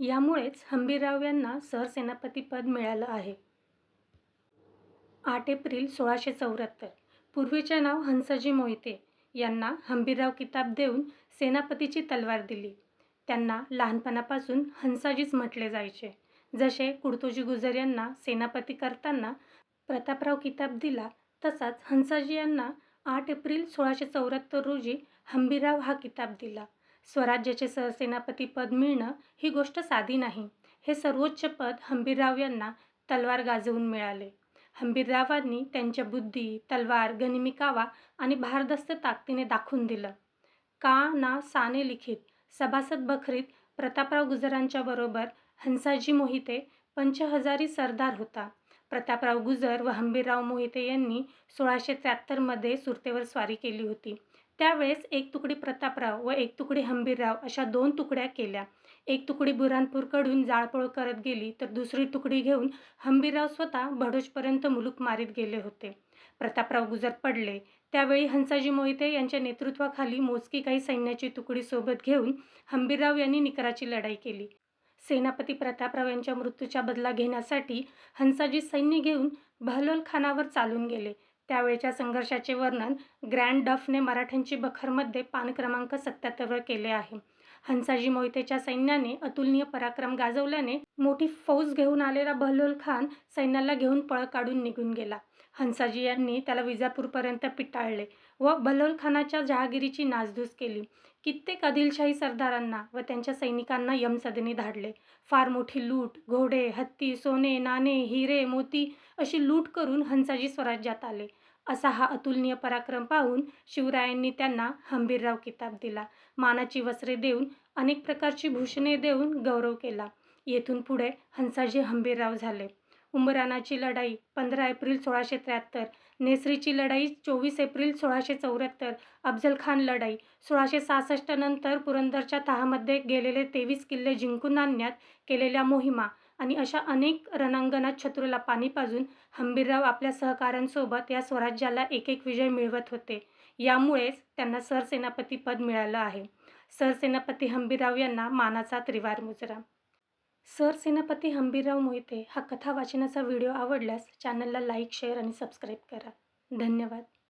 यामुळेच हंबीरराव यांना सरसेनापतीपद मिळालं आहे. आठ एप्रिल सोळाशे चौऱ्याहत्तर. पूर्वीचे नाव हंसाजी मोहिते. यांना हंबीरराव किताब देऊन सेनापतीची तलवार दिली. त्यांना लहानपणापासून हंसाजीच म्हटले जायचे. जसे कुडतोजी गुजर यांना सेनापती करताना प्रतापराव किताब दिला तसाच हंसाजी यांना आठ एप्रिल सोळाशे चौऱ्याहत्तर रोजी हंबीरराव हा किताब दिला. स्वराज्याचे सहसेनापती पद मिळणं ही गोष्ट साधी नाही. हे सर्वोच्च पद हंबीरराव यांना तलवार गाजवून मिळाले. हंबीररावांनी त्यांच्या बुद्धी तलवार गनिमिकावा आणि भारदस्त ताकदीने दाखवून दिलं. का ना साने लिखित सभासद बखरीत प्रतापराव गुजरांच्या बरोबर हंसाजी मोहिते पंचहजारी सरदार होता. प्रतापराव गुजर व हंबीरराव मोहिते यांनी सोळाशे त्र्याहत्तरमध्ये सुरतेवर स्वारी केली होती. त्यावेळेस एक तुकडी प्रतापराव व एक तुकडी हंबीरराव अशा दोन तुकड्या केल्या. एक तुकडी बुरानपूरकडून जाळपोळ करत गेली तर दुसरी तुकडी घेऊन हंबीरराव स्वतः भडोजपर्यंत मुलूक मारीत गेले होते. प्रतापराव गुजर पडले. त्यावेळी हंसाजी मोहिते यांच्या नेतृत्वाखाली मोजकी काही सैन्याची तुकडी सोबत घेऊन हंबीरराव यांनी निकराची लढाई केली. सेनापती प्रतापराव यांच्या मृत्यूचा बदला घेण्यासाठी हंसाजी सैन्य घेऊन बहलोल खानावर चालून गेले. त्यावेळच्या संघर्षाचे वर्णन ग्रँड डफने मराठ्यांची बखरमध्ये पान क्रमांक सत्याहत्तरवर केले आहे. हंसाजी मोहितेच्या सैन्याने अतुलनीय पराक्रम गाजवल्याने मोठी फौज घेऊन आलेला बहलोल खान सैन्याला घेऊन पळ काढून निघून गेला. हंसाजी यांनी त्याला विजापूरपर्यंत पिटाळले. व बलोलखानाच्या जहागिरीची नासधूस केली. कित्येक आदिलशाही सरदारांना व त्यांच्या सैनिकांना यमसदनी धाडले. फार मोठी लूट घोडे हत्ती सोने नाणे हिरे मोती अशी लूट करून हंसाजी स्वराज्यात आले. असा हा अतुलनीय पराक्रम पाहून शिवरायांनी त्यांना हंबीरराव किताब दिला. मानाची वस्त्रे देऊन अनेक प्रकारची भूषणे देऊन गौरव केला. येथून पुढे हंसाजी हंबीरराव झाले. उंबरानाची लढाई पंधरा एप्रिल सोळाशे त्र्याहत्तर नेसरीची लढाई चोवीस एप्रिल सोळाशे चौऱ्याहत्तर अफजलखान लढाई सोळाशे सहासष्ट नंतर पुरंदरच्या तहामध्ये गेलेले तेवीस किल्ले जिंकून आणण्यात केलेल्या मोहिमा आणि अशा अनेक रणांगणात शत्रूला पाणी पाजून हंबीरराव आपल्या सहकाऱ्यांसोबत या स्वराज्याला एक एक विजय मिळवत होते. यामुळेच त्यांना सरसेनापती पद मिळालं आहे. सरसेनापती हंबीरराव यांना मानाचा त्रिवार मुजरा. सरसेनापती हंबीरराव मोहिते हा कथा वाचनाचा व्हिडिओ आवडल्यास चॅनलला लाईक शेअर आणि सबस्क्राईब करा. धन्यवाद.